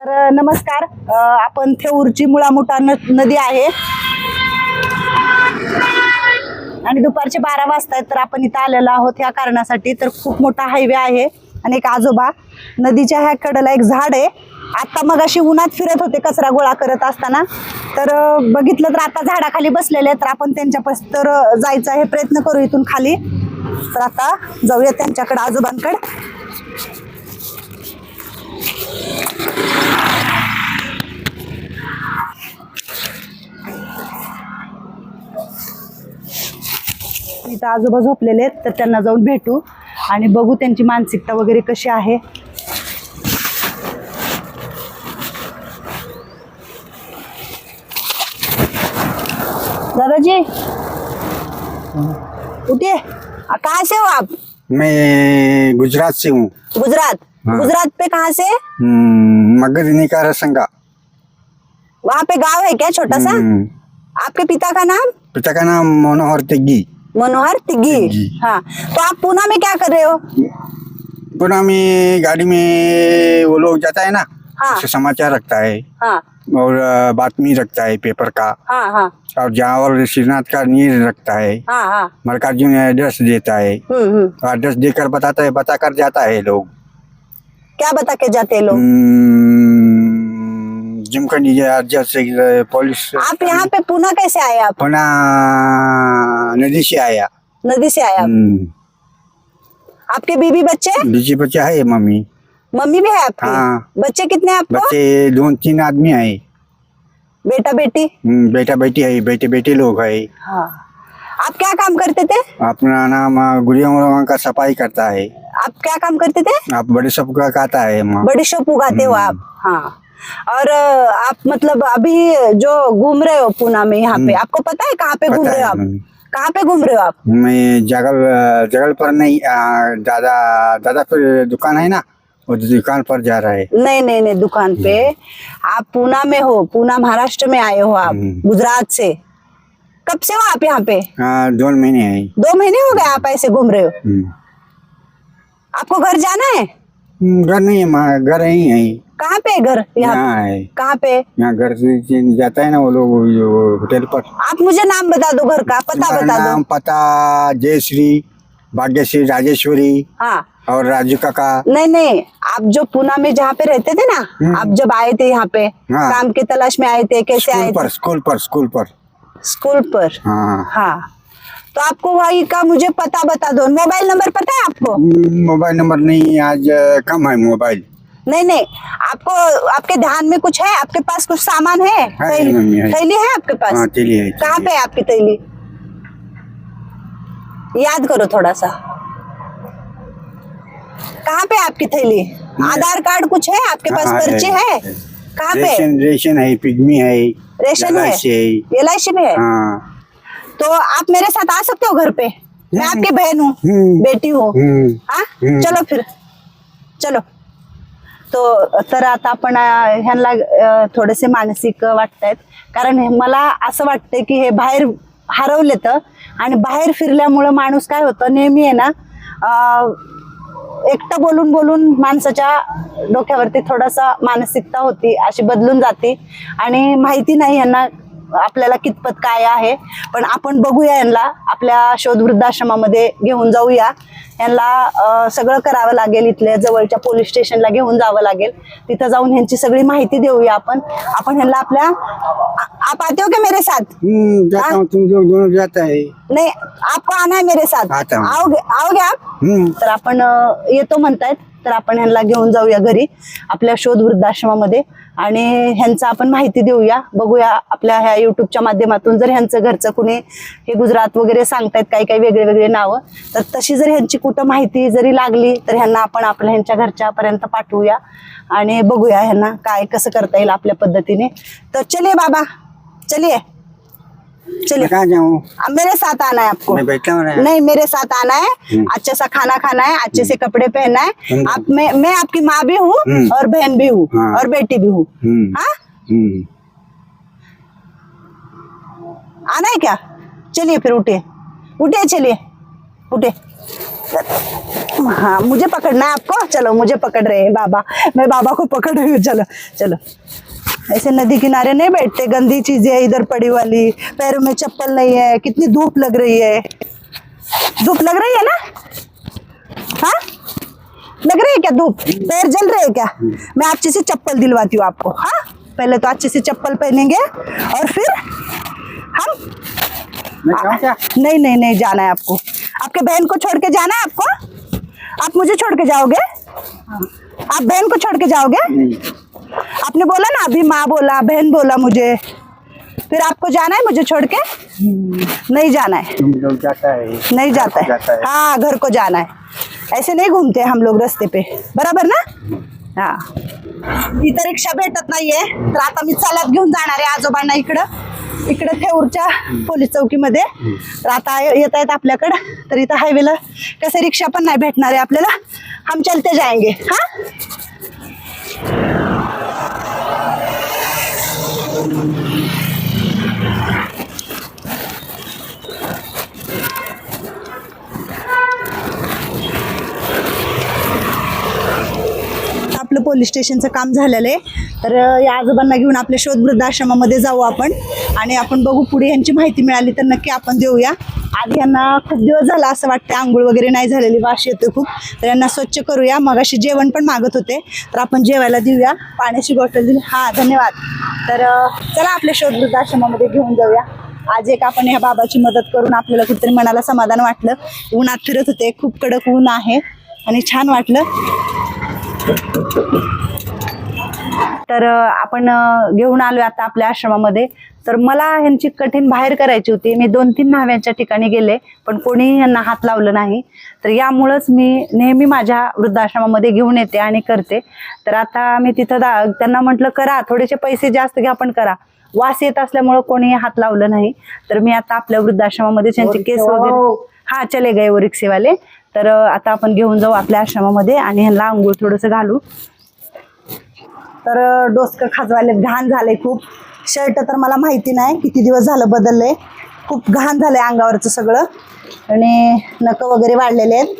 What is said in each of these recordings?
तर नमस्कार. आपण थेऊरची मुळामुठा न नदी आहे. आणि दुपारचे बारा वाजता आहेत तर आपण इथं आलेलो आहोत ह्या कारणासाठी. तर खूप मोठा हायवे आहे आणि एक आजोबा नदीच्या ह्या कडेला एक झाड आहे. आत्ता मग अशी उन्हात फिरत होते कचरा गोळा करत असताना. तर बघितलं तर आता झाडाखाली बसलेले आहेत तर आपण त्यांच्यापास तर जायचा हे प्रयत्न करू इथून खाली. तर आता जाऊया त्यांच्याकडे आजोबांकडे. इथं आजोबा झोपलेले आहेत तर त्यांना जाऊन भेटू. आणि बघू त्यांची मानसिकता वगैरे कशी आहे. दादाजी उठिए आ, कहाँ से हो आप? मैं गुजरात से हूँ। गुजरात? हाँ। गुजरात पे कहाँ से हम्म, मगध का रसंगा। वहाँ पे गांव है क्या छोटा सा? हम्म, आपके पिता का नाम? पिता का नाम मनोहर तिग्गी। मनोहर तिग्गी। हाँ. तो आप पूना में क्या कर रहे हो? पुनः में गाड़ी में वो लोग जाता है ना हाँ। समाचार रखता है। हाँ. और बातमी रखता है पेपर का। हाँ हाँ. और जहाँ और श्रीनाथ का नीर रखता है। हाँ हाँ. मल्लिकार्जुन एड्रेस देता है। हम्म हम्म. एड्रेस देकर बताता है बता कर जाता है लोग। क्या बता के जाते हैं लोग? हम्म, जिमखंडी एड्रेस से पुलिस आप यहाँ पे पूना कैसे आए आप? पुनः नदी से आया। नदी से आया हम्म, आपके बीबी बच्चे? बीजी बच्चा है मम्मी। मम्मी भी है आपकी? हाँ। बच्चे कितने आपको? बच्चे दो तीन आदमी है। बेटा बेटी? हम्म, बेटा बेटी है बेटे बेटे लोग है। हाँ। आप क्या काम करते थे? अपना नाम गुड़िया का सफ़ाई करता है। आप क्या काम करते थे? आप बड़े सब का खाता है बड़े बड़ी शॉप उगाते हो आप? हाँ। और आप मतलब अभी जो घूम रहे हो पूना में यहाँ पे आपको पता है कहाँ पे घूम रहे हो आप? कहाँ पे घूम रहे हो आप? मैं जगल जगल पर नहीं दादा दादा पर दुकान है ना वो दुकान पर जा रहा है। नहीं नहीं नहीं दुकान पे। आप पूना में हो पूना महाराष्ट्र में आए हो आप हम्म। गुजरात से। कब से हो आप यहाँ पे? हाँ दो महीने दो महीने हो गए आप ऐसे घूम रहे हो? हम्म। आपको घर जाना है? हम्म, घर नहीं है माँ घर यही है कहाँ पे है घर? यहाँ यहाँ है। कहाँ पे? यहाँ घर से जाता है ना वो लोग वो होटल पर। आप मुझे नाम बता दो घर का पता बता दो। नाम पता जयश्री भाग्यश्री राजेश्वरी हाँ। और राजू काका। नहीं नहीं आप जो पूना में जहाँ पे रहते थे ना आप जब आए थे यहाँ पे हाँ। काम की तलाश में आए थे कैसे आए पर थे? स्कूल पर स्कूल पर। स्कूल पर? हाँ। हाँ। तो आपको वही का मुझे पता बता दो। मोबाइल नंबर पता है आपको? मोबाइल नंबर नहीं आज कम है मोबाइल। नहीं नहीं आपको आपके ध्यान में कुछ है? आपके पास कुछ सामान है? है, थैली? है। है आपके पास? हाँ है कहाँ पे है आपकी थैली? याद करो थोड़ा सा। कहाँ पे आपकी थैली? आधार कार्ड कुछ है? आपके पास हाँ, पर्ची है, है? है। कहाँ पे रेशन रेशन है पिग्मी है रेशन है। एल आई सी में है? हाँ। तो आप मेरे साथ आ सकते हो घर पे? मैं। आपकी बहन हूँ। बेटी हूँ। हा. चलो फिर। चलो। तो तर आता आपण ह्यांना थोडेसे मानसिक वाटतायत कारण मला असं वाटतंय की हे बाहेर हरवले तर आणि बाहेर फिरल्यामुळं माणूस काय होतं नेहमी आहे ना एकटं बोलून बोलून माणसाच्या डोक्यावरती थोडासा मानसिकता होती अशी बदलून जाते. आणि माहिती नाही यांना आपल्याला कितपत काय आहे. पण आपण बघूया यांना. आपल्या शोध वृद्धाश्रमामध्ये घेऊन जाऊया. यांना सगळं करावं लागेल इथल्या जवळच्या पोलीस स्टेशनला घेऊन जावं लागेल. तिथं जाऊन ह्यांची सगळी माहिती देऊया आपण. आपण ह्यांना आपल्या आप आते हो क्या मेरे साथ? हम्म, जाता हूँ? तुम लोग दोनों जाता है नाही आपको आना है मेरे साथ? आता हूं. आओगे आओगे आप? तर आपण अं, येतो म्हणतायत. तर आपण ह्यांना घेऊन जाऊया घरी आपल्या शोध वृद्धाश्रमामध्ये. आणि ह्यांचं आपण माहिती देऊया बघूया आपल्या ह्या युट्यूबच्या माध्यमातून जर ह्यांचं घरचं कुणी हे गुजरात वगैरे सांगतायत काही काही वेगळे वेगळे नावं तर तशी जर ह्यांची कुठं माहिती जरी लागली तर ह्यांना आपण आपल्या ह्यांच्या घरच्यापर्यंत पाठवूया आणि बघूया ह्यांना काय कसं करता येईल आपल्या पद्धतीने. तर चलिए बाबा चलिये चलिए। कहाँ जाऊँ। अब मेरे साथ आना है आपको। मैं बैठा हूँ नहीं मेरे साथ आना है। हम्म। अच्छे सा खाना खाना है अच्छे से कपड़े पहनना है। हम्म। आप मैं मैं आपकी माँ भी हूँ हम्म। और बहन भी हूँ हाँ। और बेटी भी हूँ। हम्म, हाँ? हम्म, आना है क्या? चलिए फिर उठिए। उठिए चलिए। उठिए। हाँ मुझे पकड़ना है आपको? चलो मुझे पकड़ रहे हैं बाबा। मैं बाबा को पकड़ रही हूँ। चलो चलो। ऐसे नदी किनारे नहीं बैठते गंदी चीज़ें है इधर पड़ी वाली पैरों में चप्पल नहीं है कितनी धूप लग रही है। धूप लग रही है ना? हाँ? लग रही है क्या धूप? पैर जल रहे हैं क्या? मैं अच्छे से चप्पल दिलवाती हूँ आपको। हाँ? पहले तो अच्छे से चप्पल पहनेंगे और फिर हम क्या? नहीं नहीं नहीं जाना है आपको। आपके बहन को छोड़ के जाना है आपको? आप मुझे छोड़ के जाओगे? आप बहन को छोड़ के जाओगे? नहीं। आपने बोला ना अभी माँ बोला बहन बोला मुझे। फिर आपको जाना है मुझे छोड़ के? नहीं जाना है। तुम लोग जाता है। नहीं जाता है। जाता है। हाँ घर को जाना है। ऐसे नाही घुमते हम लोग रस्ते पे। बरोबर ना? हा। इथं रिक्षा भेटत नाहीये। तर आता मी चालत घेऊन जाणार आहे आजोबांना इकडं. इकडं ठेऊरच्या पोलीस चौकीमध्ये. तर आता येत आहेत आपल्याकडं. तर इथं हायवेला कसं रिक्षा पण नाही भेटणार आहे आपल्याला. हम चलते जाएंगे हा? आपलं पोलीस स्टेशनचं काम झालेलं आहे. तर या आजोबांना घेऊन आपल्या शोध वृद्धाश्रमामध्ये जाऊ आपण. आणि आपण बघू पुढे यांची माहिती मिळाली तर नक्की आपण देऊया. आधी यांना खूप दिवस झाला असं वाटतं आंघोळ वगैरे नाही झालेली वाश येतो खूप. तर यांना स्वच्छ करूया. मग अशी जेवण पण मागत होते. तर आपण जेवायला देऊया. पाण्याची बॉटल दिली. हां धन्यवाद. तर चला आपल्या शोधवृद्ध आश्रमामध्ये घेऊन जाऊया. आज एक आपण ह्या बाबाची मदत करून आपल्याला कुठेतरी मनाला समाधान वाटलं. उन्हात फिरत होते. खूप कडक ऊन आहे. आणि छान वाटलं. तर आपण घेऊन आलो आता आपल्या आश्रमामध्ये. तर मला ह्यांची कठीण बाहेर करायची होती. मी दोन तीन न्हाव्यांच्या ठिकाणी गेले पण कोणी यांना हात लावलं नाही. तर यामुळंच मी नेहमी माझ्या वृद्धाश्रमामध्ये घेऊन येते आणि करते. तर आता मी तिथं त्यांना म्हटलं करा थोडेसे पैसे जास्त घ्या पण करा. वास येत असल्यामुळं कोणी हात लावलं नाही. तर मी आता आपल्या वृद्धाश्रमामध्ये त्यांचे केस वगैरे हा चले गए वो रिक्षेवाले. तर आता आपण घेऊन जाऊ आपल्या आश्रमामध्ये आणि ह्यांना आंघोळ थोडंसं घालू. तर डोसकं खाजवायले घाण झाले खूप. शर्ट तर मला माहिती नाही किती दिवस झालं बदललंय. खूप घाण झालंय अंगावरचं सगळं. आणि नकं वगैरे वाढलेले आहेत.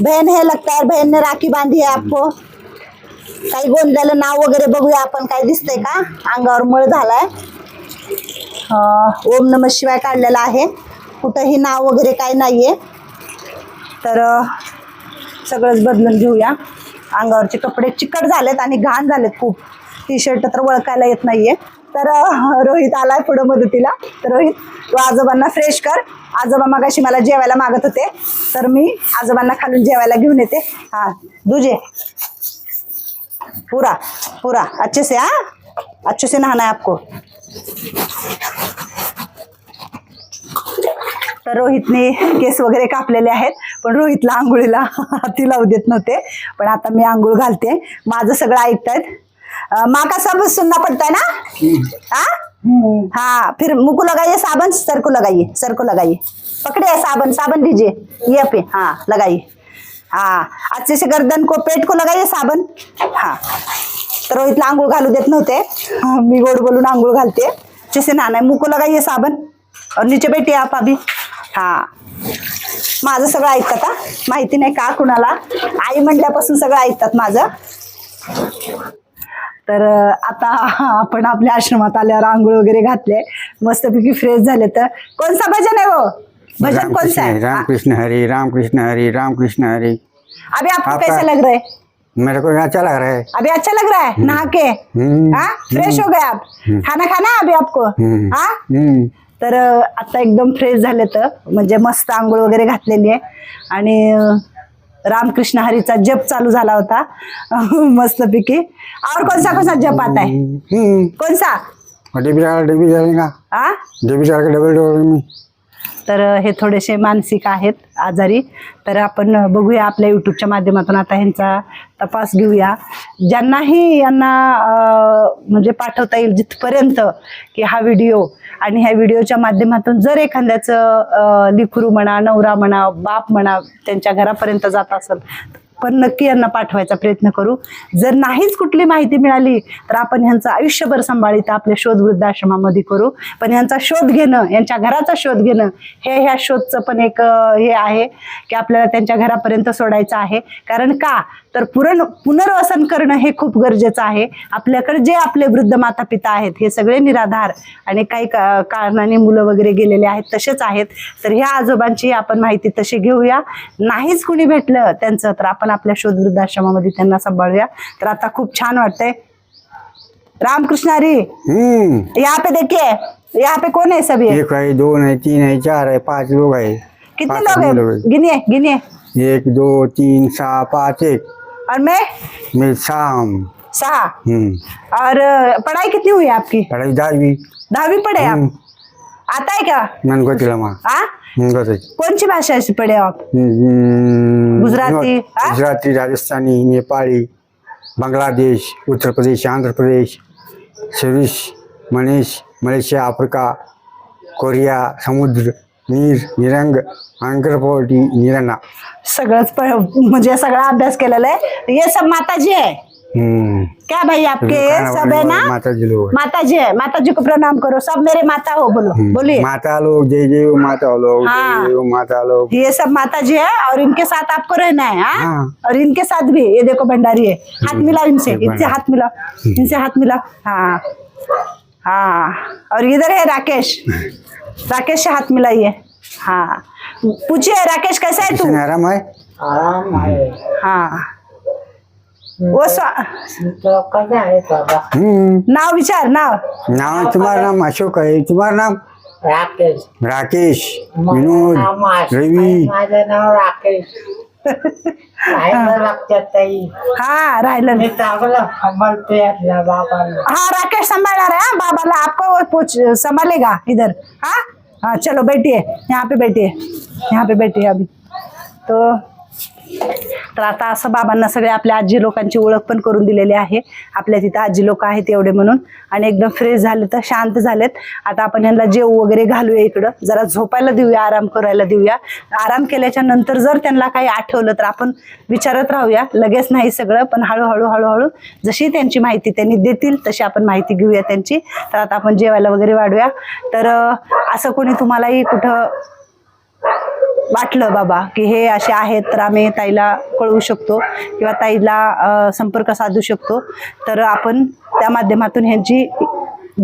बहन हे लगता है बहन ने राखी बांधी आहे आपको काही गोंधळालं नाव वगैरे बघूया आपण काय दिसतंय का? अंगावर मळ झालाय. ओम नम शिवाय काढलेला आहे. कुठंही नाव वगैरे काही नाहीये. तर सगळंच बदलून घेऊया. अंगावरचे कपडे चिकट झालेत आणि घाण झालेत खूप. टी शर्ट तर वळखायला येत नाहीये. तर रोहित आलाय पुढं मदतीला. तर रोहित तू आजोबांना फ्रेश कर. आजोबा मगाशी मला जेवायला मागत होते. तर मी आजोबांना खालून जेवायला घेऊन येते. हा दुजे. पुरा पुरा. अच्छे से हा? अच्छे से नहाना है आपको. तर रोहितने केस वगैरे कापलेले आहेत. पण रोहितला आंघोळीला हाती लावू देत नव्हते. पण आता मी आंघोळ घालते. माझं सगळं ऐकतायत. मा कसा बसून ना पडताय ना? हा हाँ फिर मुँह को लगाइए साबन सर को लगाइए सर को लगाइए पकड़े साबन साबन दीजिए. ये पे हाँ लगाइए हाँ अच्छे से गर्दन को पेट को लगाइए साबन हाँ. तर रोहितला आंघोळ घालू देत नव्हते. मी गोड बोलून आंघोळ घालते. जसे नाना नहाना लगाइए साबन और नीचे बैठिए आप अभी. हाँ. माझं सगळं ऐकतात हा? माहिती नाही का कुणाला? आई म्हटल्यापासून सगळं ऐकतात माझं. तर आता आपण आपल्या आश्रमात आल्यावर आंघोळ वगैरे घातले. मस्तपैकी फ्रेश झाले तर. कोणसा भजन आहे वो भजन कौन सा है राम कृष्ण हरी राम कृष्ण हरी राम कृष्ण हरी. अभी आपको कैसा लग रहा है? मेरे को अच्छा लग रहा है. अभी अच्छा लग रहा है? नहा के? हाँ? फ्रेश हो गए आप? खाना खाना है अभी आपको? हाँ? तर आता एकदम फ्रेश झाले तर म्हणजे मस्त आंघोळ वगैरे घातलेली आहे. आणि रामकृष्ण हरीचा जप चालू झाला होता. मस्तपैकी. और कौन सा कौन सा जप आता है हम्म, कौन सा और डेबी डेबी डाल के? डबल डबल तर हे थोडेसे मानसिक आहेत आजारी. तर आपण बघूया आपल्या यूट्यूबच्या माध्यमातून आता ह्यांचा तपास घेऊया. ज्यांनाही यांना म्हणजे पाठवता येईल जिथपर्यंत की हा व्हिडिओ आणि ह्या व्हिडिओच्या माध्यमातून जर एखाद्याचं लिखुरू म्हणा नवरा म्हणा बाप म्हणा त्यांच्या घरापर्यंत जात असेल पण नक्की यांना पाठवायचा प्रयत्न करू. जर नाहीच कुठली माहिती मिळाली तर आपण ह्यांचं आयुष्यभर सांभाळीत आपल्या शोध वृद्धाश्रमामध्ये करू. पण ह्यांचा शोध घेणं यांच्या घराचा शोध घेणं हे ह्या शोधचं पण एक हे आहे की आपल्याला त्यांच्या घरापर्यंत सोडायचं आहे. कारण का? तर पुरण पुनर्वसन करणं हे खूप गरजेचं आहे. आपल्याकडे जे आपले वृद्ध माता पिता आहेत हे सगळे निराधार आणि काही का कारणाने मुलं वगैरे गेलेले आहेत तसेच आहेत. तर ह्या आजोबांची आपण माहिती तशी घेऊया. नाहीच कुणी भेटलं त्यांचं तर आपण आपल्या शोध वृद्धाश्रमामध्ये त्यांना सांभाळूया. तर आता खूप छान वाटतंय. रामकृष्ण हरी हम्म. यहाँ पे देखिए यहाँ पे कौन है सभी? एक आहे दोन आहे तीन आहे चार आहे पाच लोक आहे. कितने लोग हैं गिनिए गिनिए एक दो तीन सहा पाच एक. और मैं? मी हम. सहा. हम्म. और पढ़ाई कितनी हुई है आपकी? पढाई दहावी दहावी पढ़े आप? हम्म. आता है क्या? मनगोतीला मा सी भाषा आप हम्म, गुजराती, हा? गुजराती राजस्थानी नेपाळी बांगलादेश उत्तर प्रदेश आंध्र प्रदेश सरीश मनीष मलेशिया आफ्रिका कोरिया समुद्र नीर निरंग अंकरपोटी निराणा सगळंच प- म्हणजे सगळा अभ्यास केलेला आहे ये सब माताजी है हम्म. क्या भाई आपके सब है ना? माताजी लोग माताजी है माताजी को प्रणाम करो सब मेरे माता हो बोलो बोलिए। माता लोग जय जय माता लोग हाँ। माता लोग। ये सब माताजी है और इनके साथ आपको रहना है हाँ? हाँ। और इनके साथ भी ये देखो भंडारी है हाथ मिलाओ इनसे इनसे हाथ मिलाओ इनसे हाथ मिलाओ हाँ। हाँ और इधर है राकेश राकेश से हाथ मिलाइए हाँ। पूछिए राकेश कैसा है तू? आराम है? आराम आहे हाँ। स्वा- तो हम्म नाव विचार नाव. नाम तुम्हारा नाम अशोक है तुम्हारा नाम? राकेश. राकेश विनोद रवी. माझं नाव राकेश. राहायला लागतात ताई. हाँ राहिलं मी चांगलं सांभाळते आपल्या बाबाला. हाँ राकेश संभाल रहा है बाबा आपको वो पूछ संभालेगा इधर. हाँ? हाँ चलो बैठिए. यहाँ पे बैठिए. यहाँ पे बैठिए अभी. तो तर आता असं बाबांना सगळे आपल्या आजी लोकांची ओळख पण करून दिलेली आहे. आपल्या तिथं आजी लोक आहेत एवढे म्हणून. आणि एकदम फ्रेश झाले तर शांत झालेत. आता आपण यांना जेव वगैरे घालूया इकडं. जरा झोपायला देऊया आराम करायला देऊया. आराम केल्याच्यानंतर जर त्यांना काही आठवलं तर आपण विचारत राहूया. लगेच नाही सगळं पण हळूहळू हळूहळू जशी त्यांची माहिती त्यांनी देतील तशी आपण माहिती घेऊया त्यांची. तर आता आपण जेवायला वगैरे वाढूया. तर असं कोणी तुम्हालाही कुठं वाटलं बाबा की हे असे आहेत तर आम्ही ताईला कळवू शकतो किंवा ताईला संपर्क साधू शकतो. तर आपण त्या माध्यमातून ह्यांची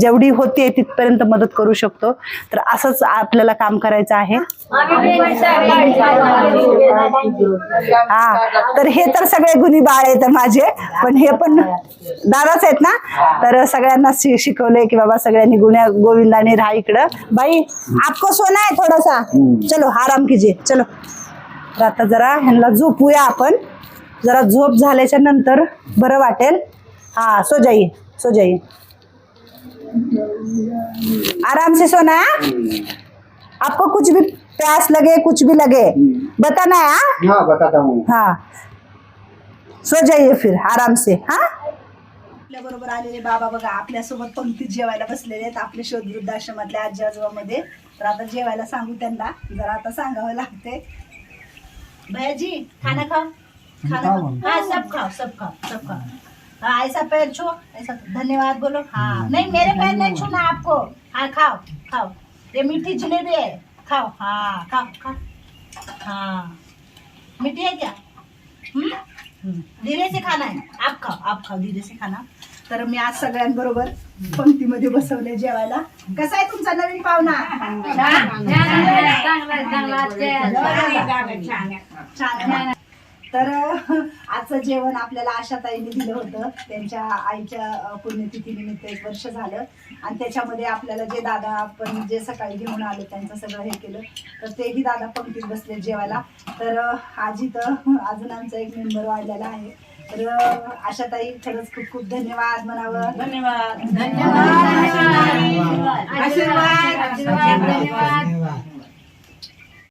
जेवढी होते तिथपर्यंत मदत करू शकतो. तर असंच आपल्याला काम करायचं आहे. हा तर हे तर सगळे गुन्हे बाळ आहेत माझे पण हे पण दादाच आहेत ना? तर सगळ्यांना शिकवलंय की बाबा सगळ्यांनी गुन्ह्या गोविंदाने राहा इकडं. बाई आपको सोना आहे थोडासा. चलो आराम कीजिए. चलो. तर आता जरा ह्यांना झोपूया आपण. जरा झोप झाल्याच्यानंतर बरं वाटेल. हा सो जाई सो जाई आराम से सोना है? आपको कुछ भी प्यास लगे कुछ भी लगे बताना है हाँ? हाँ बताता हूँ। हाँ। सो जाइए फिर आराम से हाँ? आपल्या बरोबर आलेले बाबा बघा आपल्यासोबत पंक्तीत जेवायला बसलेले आहेत आपले शोध वृद्धाश्रमातल्या आजी आजोबामध्ये. तर आता जेवायला सांगू त्यांना जरा आता सांगावं लागते भैया जी खाना खाओ. खाना खाओ. हाँ सब खाओ सब खाओ सब खाओ. हाँ ऐसा पैर छो ऐसा धन्यवाद बोलो। हाँ नहीं मेरे पैर नहीं छूना आपको। हाँ खाओ खाओ। ये मीठी जलेबी है। खाओ हाँ खाओ खाओ। हाँ। मीठी है क्या. धीरे से खाना है। आप खाओ आप खाओ धीरे से खाना। तर मी आज सगळ्यांबरोबर पंक्तीमध्ये बसवले जेवायला. कसा आहे तुमचा नवीन पाहुणा? छान आहे. तर आजचं जेवण आपल्याला आशाताईने दिलं होतं. त्यांच्या आईच्या पुण्यतिथीनिमित्त एक वर्ष झालं. आणि त्याच्यामध्ये आपल्याला जे दादा आपण जे सकाळी घेऊन आलो त्यांचं सगळं हे केलं. तर तेही दादा पंक्तीत बसले जेवायला. तर आज इथं अजून आमचा एक मेंबर वाढलेला आहे. तर आशाताई खरंच खूप खूप धन्यवाद म्हणावं. धन्यवाद. धन्यवाद. आशीर्वाद.